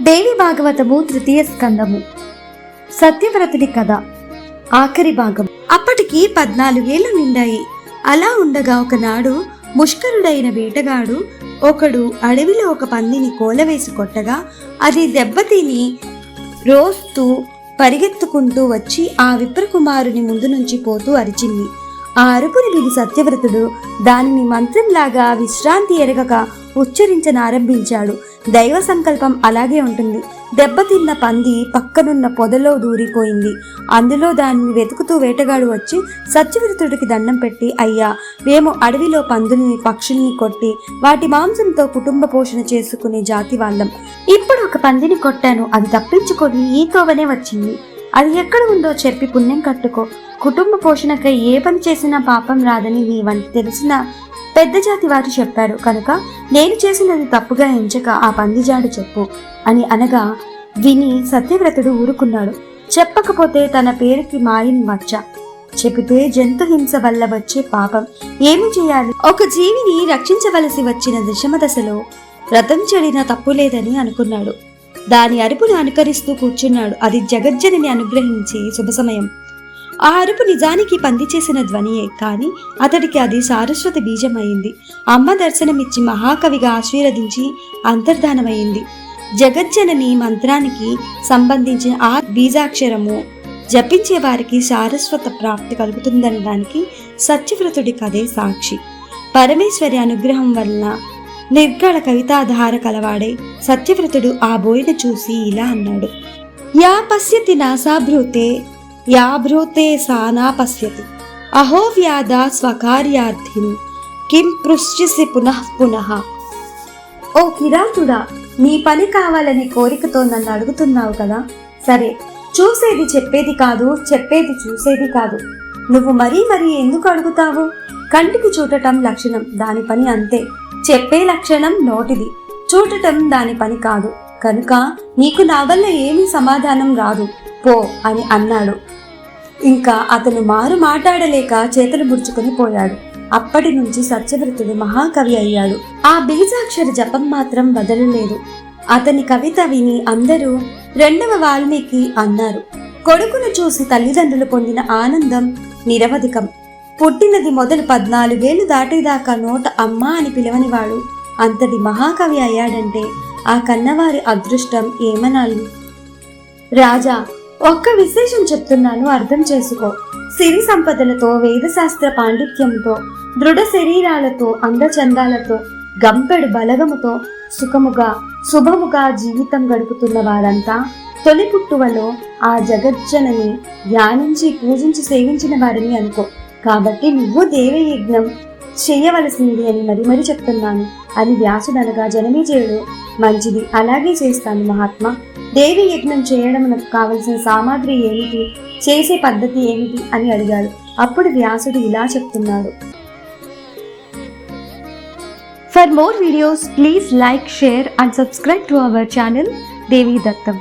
దేవి భాగవతము తృతీయ స్కందము. సత్యవ్రతుడి కథ. ఆఖరి భాగం. అప్పటికి పద్నాలుగేళ్ళు నిండాయి. అలా ఉండగా ఒకనాడు ముష్కరుడైన వేటగాడు ఒకడు అడవిలో ఒక పందిని కోలవేసి కొట్టగా అది దెబ్బతిని రోస్తూ పరిగెత్తుకుంటూ వచ్చి ఆ విప్రకుమారుని ముందు నుంచి పోతూ అరిచింది. ఆ అరుపుని విని సత్యవ్రతుడు దానిని మంత్రంలాగా విశ్రాంతి ఎరగక ఉచ్చరించనారంభించాడు. దైవ సంకల్పం అలాగే ఉంటుంది. దెబ్బతిన్న పంది పక్కనున్న పొదలో దూరిపోయింది. అందులో దానిని వెతుకుతూ వేటగాడు వచ్చి సత్యవ్రతుడికి దండం పెట్టి అయ్యా మేము అడవిలో పందుల్ని పక్షుల్ని కొట్టి వాటి మాంసంతో కుటుంబ పోషణ చేసుకునే జాతి వాళ్ళం. ఇప్పుడు ఒక పందిని కొట్టాను. అది తప్పించుకొని ఈ తోవనే వచ్చింది. అది ఎక్కడ ఉందో చెప్పి పుణ్యం కట్టుకో. కుటుంబ పోషణకై ఏ పని చేసినా పాపం రాదని నీ వంటి తెలిసిన పెద్ద జాతి వారు చెప్పారు. కనుక నేను చేసినది తప్పుగా ఎంచక ఆ పందిజాడు చెప్పు అని అనగా విని సత్యవ్రతుడు ఊరుకున్నాడు. చెప్పకపోతే తన పేరుకి మాయని మచ్చ చెబితే జంతు హింస వల్ల వచ్చే పాపం. ఏమి చేయాలి? ఒక జీవిని రక్షించవలసి వచ్చిన దశమ దశలో రథం చెడిన తప్పు లేదని అనుకున్నాడు. దాని అరుపును అనుకరిస్తూ కూర్చున్నాడు. అది జగజ్జనని అనుగ్రహించి శుభ సమయం. ఆ అరుపు నిజానికి పంది చేసిన ధ్వనియే కానీ అతడికి అది సారస్వత బీజమైంది. అమ్మ దర్శనమిచ్చి మహాకవిగా ఆశీర్వదించి అంతర్ధానమైంది. జగజ్జనని మంత్రానికి సంబంధించిన ఆ బీజాక్షరము జపించే వారికి సారస్వత ప్రాప్తి కలుగుతుందనడానికి సత్యవ్రతుడి కథే సాక్షి. పరమేశ్వరి అనుగ్రహం వలన నిర్గళ కవితాధార కలవాడే సత్యవ్రతుడు ఆ బోయిన చూసి ఇలా అన్నాడు. యా పశ్యతి నాసాభ్రూతే యా భ్రూతే సానా పశ్యతి. అహో వ్యాధ స్వకార్యార్థిం కిం పృశ్చిసి పునః పునః. ఓ కిరాతుడా నీ పని కావాలని కోరికతో నన్ను అడుగుతున్నావు కదా? సరే చూసేది చెప్పేది కాదు చెప్పేది చూసేది కాదు. నువ్వు మరీ మరీ ఎందుకు అడుగుతావు? కంటికి చూడటం లక్షణం దాని పని అంతే. చెప్పే లక్షణం నోటిది. చూడటం దాని పని కాదు. కనుక నీకు నా వల్ల ఏమీ సమాధానం రాదు. పో అని అన్నాడు. ఇంకా అతను మారు మాట్లాడలేక చేతులు ముడుచుకొని పోయాడు. అప్పటి నుంచి సత్యవ్రతుడు మహాకవి అయ్యాడు. ఆ బీజాక్షర జపం మాత్రం వదలలేదు. అతని కవిత విని అందరూ రెండవ వాల్మీకి అన్నారు. కొడుకును చూసి తల్లిదండ్రులు పొందిన ఆనందం నిరవధికం. పుట్టినది మొదలు పద్నాలుగేళ్ళు దాటేదాకా నోట అమ్మ అని పిలవనివాడు. అంతటి మహాకవి అయ్యాడంటే ఆ కన్నవారి అదృష్టం ఏమనాలి? రాజా ఒక్క విశేషం చెప్తున్నాను అర్థం చేసుకో. సిరి సంపదలతో వేదశాస్త్ర పాండిత్యంతో దృఢ శరీరాలతో అందచందాలతో గంపెడు బలగముతో సుఖముగా శుభముగా జీవితం గడుపుతున్న వారంతా తొలి పుట్టువలో ఆ జగజ్జనని ధ్యానించి పూజించి సేవించిన వారిని అనుకో. కాబట్టి నువ్వు దేవి యజ్ఞం చేయవలసింది అని మరి మరి చెప్తున్నాను. అని వ్యాసుడనగా జనమేజయుడు మంచిది. అలాగే చేస్తాను మహాత్మా. దేవి యజ్ఞం చేయడం కావలసిన సామాగ్రి ఏమిటి? చేసే పద్ధతి ఏమిటి? అని అడిగాడు. అప్పుడు వ్యాసుడు ఇలా చెప్తున్నాడు. For more videos please like share and subscribe to our channel Devi Dattam